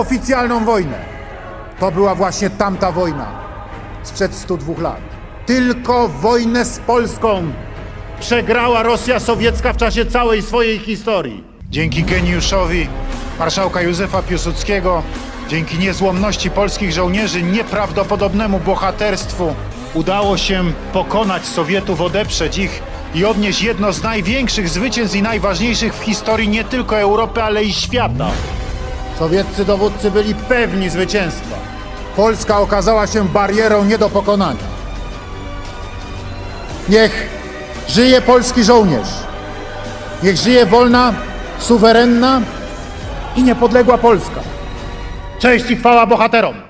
oficjalną wojnę. To była właśnie tamta wojna sprzed 102 lat. Tylko wojnę z Polską przegrała Rosja sowiecka w czasie całej swojej historii. Dzięki geniuszowi marszałka Józefa Piłsudskiego, dzięki niezłomności polskich żołnierzy, nieprawdopodobnemu bohaterstwu udało się pokonać Sowietów, odeprzeć ich i odnieść jedno z największych zwycięstw i najważniejszych w historii nie tylko Europy, ale i świata. Sowieccy dowódcy byli pewni zwycięstwa. Polska okazała się barierą nie do pokonania. Niech żyje polski żołnierz. Niech żyje wolna, suwerenna i niepodległa Polska. Cześć i chwała bohaterom!